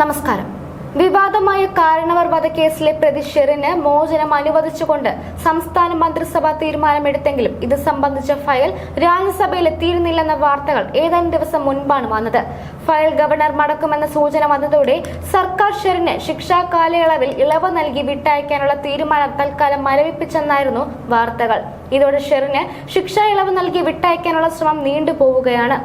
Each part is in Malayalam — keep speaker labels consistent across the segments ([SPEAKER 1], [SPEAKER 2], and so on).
[SPEAKER 1] നമസ്കാരം. വിവാദമായ കാരണവർ വധക്കേസിലെ പ്രതി ഷെറിന് മോചനം അനുവദിച്ചുകൊണ്ട് സംസ്ഥാന മന്ത്രിസഭ തീരുമാനമെടുത്തെങ്കിലും ഇത് സംബന്ധിച്ച ഫയൽ രാജ്യസഭയിൽ എത്തിയിരുന്നില്ലെന്ന വാർത്തകൾ ഏതാനും ദിവസം മുൻപാണ് വന്നത്. ഫയൽ ഗവർണർ മടക്കുമെന്ന സൂചന വന്നതോടെ സർക്കാർ ഷെറിന് ശിക്ഷാ കാലയളവിൽ ഇളവ് നൽകി വിട്ടയക്കാനുള്ള തീരുമാനം തൽക്കാലം മരവിപ്പിച്ചെന്നായിരുന്നു വാർത്തകൾ. ഇതോടെ ഷെറിന് ശിക്ഷാ ഇളവ് നൽകി വിട്ടയക്കാനുള്ള ശ്രമം നീണ്ടുപോവുകയാണ്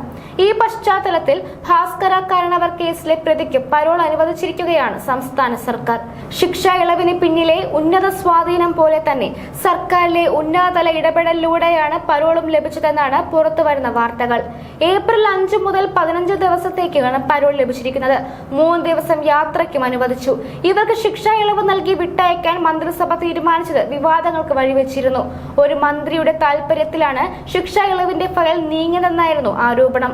[SPEAKER 1] ഈ പശ്ചാത്തലത്തിൽ ഭാസ്കര കാരണവർ കേസിലെ പ്രതിക്ക് പരോൾ അനുവദിച്ചിരിക്കുകയാണ് സംസ്ഥാന സർക്കാർ. ശിക്ഷാ ഇളവിന് പിന്നിലെ ഉന്നത സ്വാധീനം പോലെ തന്നെ സർക്കാരിലെ ഉന്നതതല ഇടപെടലിലൂടെയാണ് പരോളും ലഭിച്ചതെന്നാണ് പുറത്തുവരുന്ന വാർത്തകൾ. ഏപ്രിൽ അഞ്ച് മുതൽ പതിനഞ്ച് ദിവസത്തേക്കാണ് പരോൾ ലഭിച്ചിരിക്കുന്നത്. മൂന്ന് ദിവസം യാത്രയ്ക്കും അനുവദിച്ചു. ഇവർക്ക് ശിക്ഷാ ഇളവ് നൽകി വിട്ടയക്കാൻ മന്ത്രിസഭ തീരുമാനിച്ചത് വിവാദങ്ങൾക്ക് വഴിവെച്ചിരുന്നു. ഒരു മന്ത്രിയുടെ താൽപര്യത്തിലാണ് ശിക്ഷാ ഇളവിന്റെ ഫയൽ നീങ്ങിയതെന്നായിരുന്നു ആരോപണം.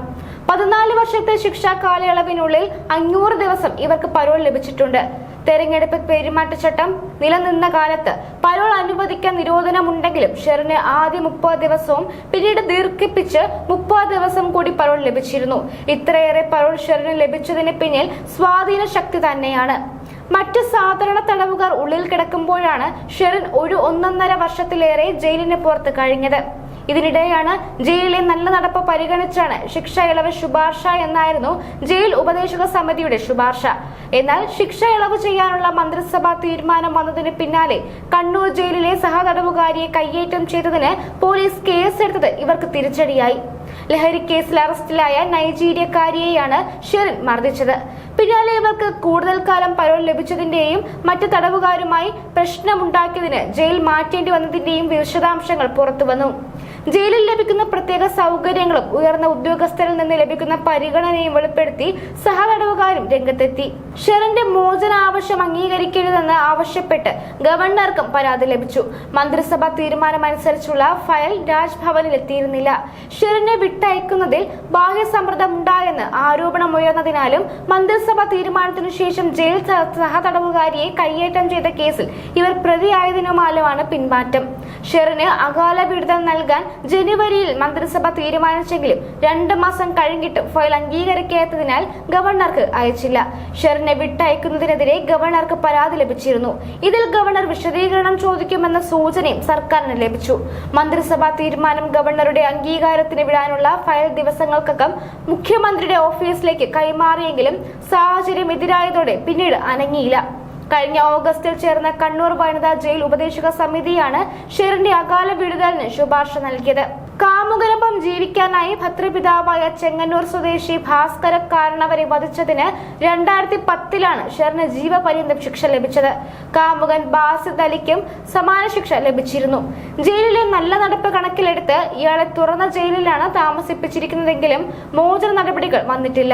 [SPEAKER 1] പതിനാല് വർഷത്തെ ശിക്ഷാ കാലയളവിനുള്ളിൽ അഞ്ഞൂറ് ദിവസം ഇവർക്ക് പരോൾ ലഭിച്ചിട്ടുണ്ട്. തെരഞ്ഞെടുപ്പ് പെരുമാറ്റച്ചട്ടം നിലനിന്ന കാലത്ത് പരോൾ അനുവദിക്കാൻ നിരോധനമുണ്ടെങ്കിലും ഷെറിന് ആദ്യ മുപ്പത് ദിവസവും പിന്നീട് ദീർഘിപ്പിച്ച് മുപ്പത് ദിവസം കൂടി പരോൾ ലഭിച്ചിരുന്നു. ഇത്രയേറെ പരോൾ ഷെറിന് ലഭിച്ചതിന് പിന്നിൽ സ്വാധീന ശക്തി തന്നെയാണ്. മറ്റ് സാധാരണ തടവുകാർ ഉള്ളിൽ കിടക്കുമ്പോഴാണ് ഷെറിൻ ഒരു ഒന്നൊന്നര വർഷത്തിലേറെ ജയിലിന് പുറത്ത് കഴിഞ്ഞത്. ഇതിനിടെയാണ് ജയിലിലെ നല്ല നടപ്പ് പരിഗണിച്ചാണ് ശിക്ഷ ഇളവ് ശുപാർശ എന്നായിരുന്നു ജയിൽ ഉപദേശക സമിതിയുടെ ശുപാർശ. എന്നാൽ ശിക്ഷ ഇളവ് ചെയ്യാനുള്ള മന്ത്രിസഭാ തീരുമാനം വന്നതിന് പിന്നാലെ കണ്ണൂർ ജയിലിലെ സഹതടവുകാരിയെ കയ്യേറ്റം ചെയ്തതിന് പോലീസ് കേസെടുത്തത് ഇവർക്ക് തിരിച്ചടിയായി. ലഹരി കേസിൽ അറസ്റ്റിലായ നൈജീരിയക്കാരിയെയാണ് ഷെറിൻ മർദ്ദിച്ചത്. പിന്നാലെ ഇവർക്ക് കൂടുതൽ കാലം പരോൾ ലഭിച്ചതിന്റെയും മറ്റ് തടവുകാരുമായി പ്രശ്നമുണ്ടാക്കിയതിന് ജയിൽ മാറ്റേണ്ടി വന്നതിന്റെയും വിശദാംശങ്ങൾ പുറത്തുവന്നു. ജയിലിൽ ലഭിക്കുന്ന പ്രത്യേക സൗകര്യങ്ങളും ഉയർന്ന ഉദ്യോഗസ്ഥരിൽ നിന്ന് ലഭിക്കുന്ന പരിഗണനയും വെളിപ്പെടുത്തി സഹതടവുകാരും രംഗത്തെത്തി. ഷെറിന്റെ മോചന ആവശ്യം അംഗീകരിക്കരുതെന്ന് ആവശ്യപ്പെട്ട് ഗവർണർക്കും പരാതി ലഭിച്ചു. മന്ത്രിസഭാ തീരുമാനമനുസരിച്ചുള്ള ഫയൽ രാജ്ഭവനിൽ എത്തിയിരുന്നില്ല ഷെറിനെ വിട്ടയക്കുന്നതിൽ ബാഹ്യ സമ്മർദ്ദമുണ്ടായെന്ന് ആരോപണമുയർന്നതിനാലും മന്ത്രിസഭാ തീരുമാനത്തിനു ശേഷം ജയിൽ സഹതടവുകാരിയെ കയ്യേറ്റം ചെയ്ത കേസിൽ ഇവർ പ്രതിയായതിനുമാലുമാണ് പിന്മാറ്റം. ഷെറിന് അകാല വിടുതൽ നൽകാൻ ജനുവരിയിൽ മന്ത്രിസഭ തീരുമാനിച്ചെങ്കിലും രണ്ട് മാസം കഴിഞ്ഞിട്ട് ഫയൽ അംഗീകരിക്കാത്തതിനാൽ ഗവർണർക്ക് അയച്ചില്ല. ഷെറിനെ വിട്ടയക്കുന്നതിനെതിരെ ഗവർണർക്ക് പരാതി ലഭിച്ചിരുന്നു. ഇതിൽ ഗവർണർ വിശദീകരണം ചോദിക്കുമെന്ന സൂചനയും സർക്കാരിന് ലഭിച്ചു. മന്ത്രിസഭാ തീരുമാനം ഗവർണറുടെ അംഗീകാരത്തിന് വിടാനുള്ള ഫയൽ ദിവസങ്ങൾക്കകം മുഖ്യമന്ത്രിയുടെ ഓഫീസിലേക്ക് കൈമാറിയെങ്കിലും സാഹചര്യം എതിരായതോടെ പിന്നീട് അനങ്ങിയില്ല. കഴിഞ്ഞ ഓഗസ്റ്റിൽ ചേർന്ന കണ്ണൂർ വനിതാ ജയിൽ ഉപദേശക സമിതിയാണ് ഷെറിന്റെ അകാല വിടുതലിന് ശുപാർശ നൽകിയത്. കാമുകനൊപ്പം ജീവിക്കാനായി ഭദ്രപിതാവായ ചെങ്ങന്നൂർ സ്വദേശി ഭാസ്കര കാരണവരെ വധിച്ചതിന് രണ്ടായിരത്തി പത്തിലാണ് ഷെറിന് ജീവപര്യന്തം ശിക്ഷ ലഭിച്ചത്. കാമുകൻ ബാസിദ് അലിക്കും സമാന ശിക്ഷ ലഭിച്ചിരുന്നു. ജയിലിലെ നല്ല നടപ്പ് കണക്കിലെടുത്ത് ഇയാളെ തുറന്ന ജയിലിലാണ് താമസിപ്പിച്ചിരിക്കുന്നതെങ്കിലും മോചന നടപടികൾ വന്നിട്ടില്ല.